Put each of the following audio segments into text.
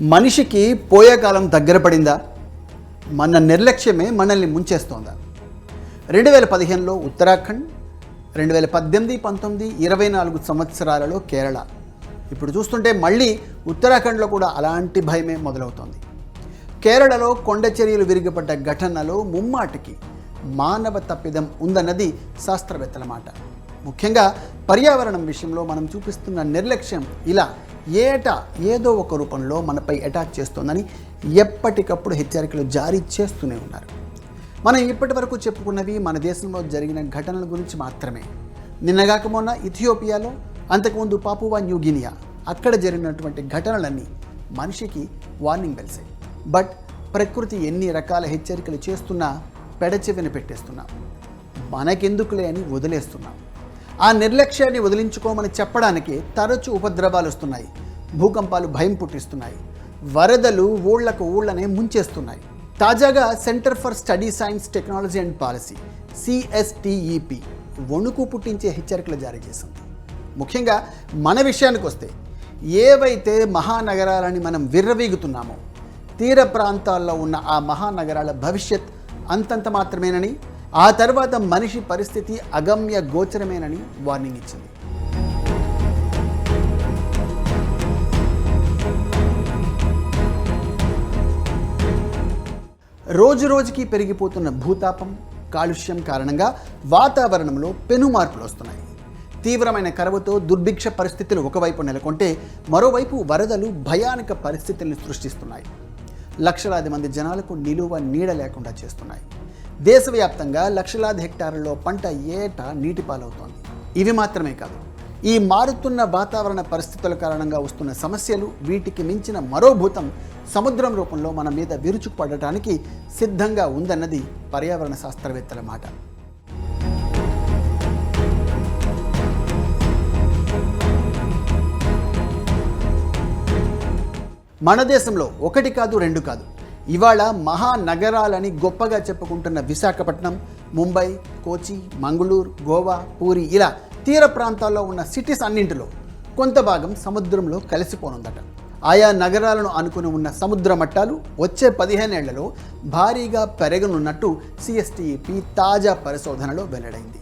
మనిషికి పోయే కాలం దగ్గర పడిందా? మన నిర్లక్ష్యమే మనల్ని ముంచేస్తోందా? రెండు వేల పదిహేనులో ఉత్తరాఖండ్ రెండు వేల పద్దెనిమిది పంతొమ్మిది ఇరవై నాలుగు సంవత్సరాలలో కేరళ. ఇప్పుడు చూస్తుంటే మళ్ళీ ఉత్తరాఖండ్లో కూడా అలాంటి భయమే మొదలవుతోంది. కేరళలో కొండ చర్యలు విరిగిపడ్డ ఘటనలో ముమ్మాటికి మానవ తప్పిదం ఉందన్నది శాస్త్రవేత్తల మాట. ముఖ్యంగా పర్యావరణం విషయంలో మనం చూపిస్తున్న నిర్లక్ష్యం ఇలా ఏటా ఏదో ఒక రూపంలో మనపై అటాక్ చేస్తోందని ఎప్పటికప్పుడు హెచ్చరికలు జారీ చేస్తూనే ఉన్నారు. మనం ఇప్పటి వరకు చెప్పుకున్నవి మన దేశంలో జరిగిన ఘటనల గురించి మాత్రమే. నిన్నగాక మొన్న ఇథియోపియాలో అంతకుముందు పాపువా న్యూగినియా అక్కడ జరిగినటువంటి ఘటనలన్నీ మనిషికి వార్నింగ్ బెల్సే. బట్ ప్రకృతి ఎన్ని రకాల హెచ్చరికలు చేస్తున్నా పెడచెవిన పెట్టేస్తున్నాం. మనకెందుకులే అని వదిలేస్తున్నాం. ఆ నిర్లక్ష్యాన్ని వదిలించుకోమని చెప్పడానికి తరచు ఉపద్రవాలు వస్తున్నాయి. భూకంపాలు భయం పుట్టిస్తున్నాయి. వరదలు ఊళ్ళకు ఊళ్ళనే ముంచేస్తున్నాయి. తాజాగా centre for study science technology and policy CSTEP వణుకు పుట్టించే హెచ్చరికలు జారీ చేసింది. ముఖ్యంగా మన విషయానికి వస్తే ఏవైతే మహానగరాలని మనం విర్రవీగుతున్నామో తీర ప్రాంతాల్లో ఉన్న ఆ మహానగరాల భవిష్యత్ అంతంత మాత్రమేనని ఆ తర్వాత మనిషి పరిస్థితి అగమ్య గోచరమేనని వార్నింగ్ ఇచ్చింది. రోజు రోజుకి పెరిగిపోతున్న భూతాపం కాలుష్యం కారణంగా వాతావరణంలో పెను మార్పులు వస్తున్నాయి. తీవ్రమైన కరువుతో దుర్భిక్ష పరిస్థితులు ఒకవైపు నెలకొంటే మరోవైపు వరదలు భయానక పరిస్థితుల్ని సృష్టిస్తున్నాయి. లక్షలాది మంది జనాలకు నిలువ నీడ లేకుండా చేస్తున్నాయి. దేశవ్యాప్తంగా లక్షలాది హెక్టార్లలో పంట ఏటా నీటిపాలవుతోంది. ఇవి మాత్రమే కాదు ఈ మారుతున్న వాతావరణ పరిస్థితుల కారణంగా వస్తున్న సమస్యలు వీటికి మించిన మరో భూతం సముద్రం రూపంలో మన మీద విరుచుకుపడటానికి సిద్ధంగా ఉందన్నది పర్యావరణ శాస్త్రవేత్తల మాట. మన దేశంలో ఒకటి కాదు రెండు కాదు ఇవాళ మహానగరాలని గొప్పగా చెప్పుకుంటున్న విశాఖపట్నం ముంబై కోచి మంగళూరు గోవా పూరి ఇలా తీర ప్రాంతాల్లో ఉన్న సిటీస్ అన్నింటిలో కొంత భాగం సముద్రంలో కలిసిపోనుందట. ఆయా నగరాలను అనుకుని ఉన్న సముద్ర మట్టాలు వచ్చే పదిహేనేళ్ళలో భారీగా పెరగనున్నట్టు సిఎస్టిఈపి తాజా పరిశోధనలో వెల్లడైంది.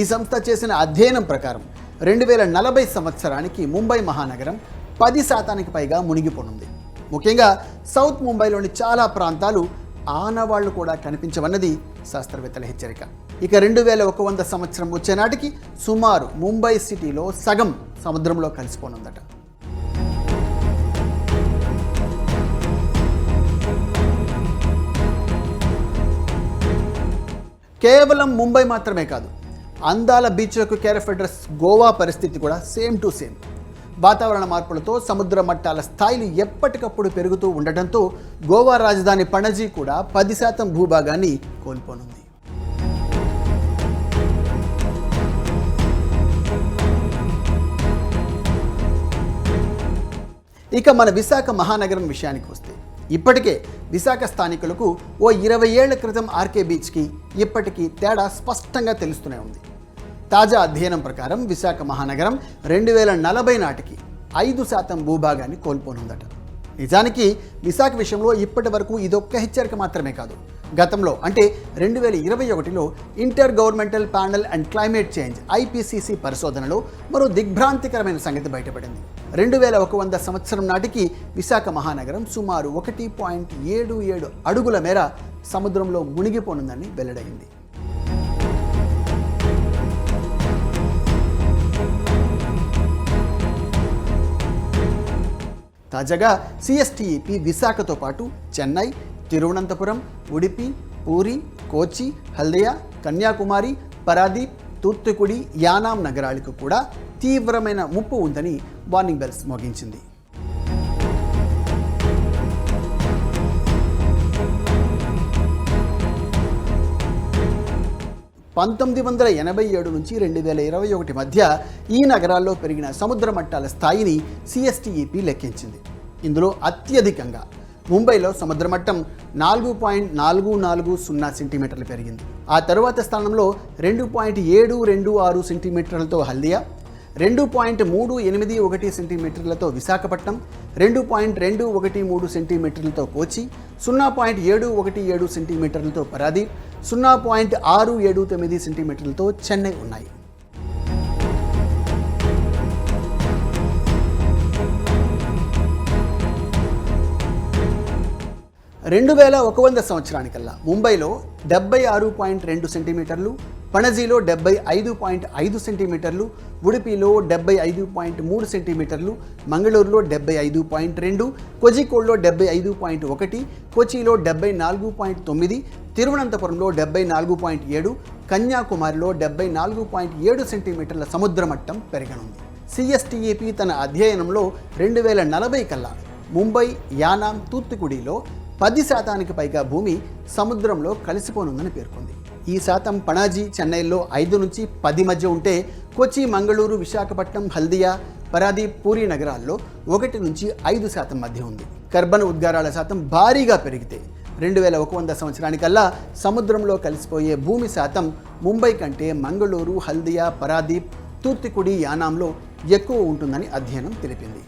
ఈ సంస్థ చేసిన అధ్యయనం ప్రకారం రెండు వేల నలభై సంవత్సరానికి ముంబై మహానగరం పది శాతానికి పైగా మునిగిపోనుంది. ముఖ్యంగా సౌత్ ముంబైలోని చాలా ప్రాంతాలు ఆనవాళ్ళు కూడా కనిపించవన్నది శాస్త్రవేత్తల హెచ్చరిక. ఇక రెండు వేల ఒక వంద సంవత్సరం వచ్చే నాటికి సుమారు ముంబై సిటీలో సగం సముద్రంలో కలిసిపోనుందట. కేవలం ముంబై మాత్రమే కాదు అందాల బీచ్లకు కేరఫ్ అడ్రస్ గోవా పరిస్థితి కూడా సేమ్ టు సేమ్. వాతావరణ మార్పులతో సముద్ర మట్టాల స్థాయిలు ఎప్పటికప్పుడు పెరుగుతూ ఉండటంతో గోవా రాజధాని పణజీ కూడా పది శాతం భూభాగాన్ని కోల్పోనుంది. ఇక మన విశాఖ మహానగరం విషయానికి వస్తే ఇప్పటికే విశాఖ స్థానికులకు ఓ ఇరవై ఏళ్ళ క్రితం ఆర్కే బీచ్కి ఇప్పటికీ తేడా స్పష్టంగా తెలుస్తూనే ఉంది. తాజా అధ్యయనం ప్రకారం విశాఖ మహానగరం రెండు వేల నలభై నాటికి ఐదు శాతం భూభాగాన్ని కోల్పోనుందట. నిజానికి విశాఖ విషయంలో ఇప్పటి వరకు ఇదొక్క హెచ్చరిక మాత్రమే కాదు. గతంలో అంటే రెండు వేల ఇరవై ఒకటిలో inter governmental panel and climate change IPCC పరిశోధనలో మరో దిగ్భ్రాంతికరమైన సంగతి బయటపడింది. రెండు వేల ఒక వంద సంవత్సరం నాటికి విశాఖ మహానగరం సుమారు ఒకటి పాయింట్ ఏడు ఏడు అడుగుల మేర సముద్రంలో మునిగిపోనుందని వెల్లడైంది. తాజాగా సిఎస్టిఈపి విశాఖతో పాటు చెన్నై తిరువనంతపురం ఉడిపి పూరి కోచి హల్దియా కన్యాకుమారి పరాదీప్ తూత్తుకుడి యానాం నగరాలకు కూడా తీవ్రమైన ముప్పు ఉందని వార్నింగ్ బెల్స్ మోగించింది. పంతొమ్మిది వందల ఎనభై ఏడు నుంచి రెండు వేల ఇరవై ఒకటి మధ్య ఈ నగరాల్లో పెరిగిన సముద్ర మట్టాల స్థాయిని సిఎస్టిఈపి లెక్కించింది. ఇందులో అత్యధికంగా ముంబైలో సముద్ర మట్టం నాలుగు పాయింట్ నాలుగు నాలుగు సున్నా సెంటీమీటర్లు పెరిగింది. ఆ తరువాత స్థానంలో రెండు పాయింట్ ఏడు రెండు ఆరు సెంటీమీటర్లతో హల్దియా రెండు పాయింట్ మూడు ఎనిమిది ఒకటి సెంటీమీటర్లతో విశాఖపట్నం రెండు పాయింట్ రెండు ఒకటి మూడు సెంటీమీటర్లతో కోచి సున్నా పాయింట్ ఏడు ఒకటి ఏడు సెంటీమీటర్లతో పరాదీప్ సున్నా పాయింట్ ఆరు ఏడు తొమ్మిది సెంటీమీటర్లతో చెన్నై ఉన్నాయి. రెండు వేల ఒక వంద సంవత్సరానికల్లా ముంబైలో డెబ్బై ఆరు పాయింట్ రెండు సెంటీమీటర్లు పణజీలో డెబ్బై ఐదు పాయింట్ ఐదు సెంటీమీటర్లు ఉడిపిలో డెబ్బై ఐదు పాయింట్ మూడు సెంటీమీటర్లు మంగళూరులో డెబ్బై ఐదు పాయింట్ రెండు కోజికోడ్లో డెబ్బై ఐదు పాయింట్ ఒకటి కొచ్చిలో డెబ్బై నాలుగు పాయింట్ తొమ్మిది తిరువనంతపురంలో డెబ్బై నాలుగు పాయింట్ ఏడు కన్యాకుమారిలో డెబ్బై నాలుగు పాయింట్ ఏడు సెంటీమీటర్ల సముద్ర మట్టం పెరగనుంది. సిఎస్టిఏపి తన అధ్యయనంలో రెండు వేల నలభై కల్లా ముంబై యానాం తూత్తుకుడిలో పది శాతానికి పైగా భూమి సముద్రంలో కలిసిపోనుందని పేర్కొంది. ఈ శాతం పణాజీ చెన్నైలో ఐదు నుంచి పది మధ్య ఉంటే కొచ్చి మంగళూరు విశాఖపట్నం హల్దియా పరాదీప్ పూరి నగరాల్లో ఒకటి నుంచి ఐదు శాతం మధ్య ఉంది. కర్బన ఉద్గారాల శాతం భారీగా పెరిగితే రెండు వేల ఒక వంద సంవత్సరానికల్లా సముద్రంలో కలిసిపోయే భూమి శాతం ముంబై కంటే మంగళూరు హల్దియా పరాదీప్ తూర్తికుడి యానాంలో ఎక్కువ ఉంటుందని అధ్యయనం తెలిపింది.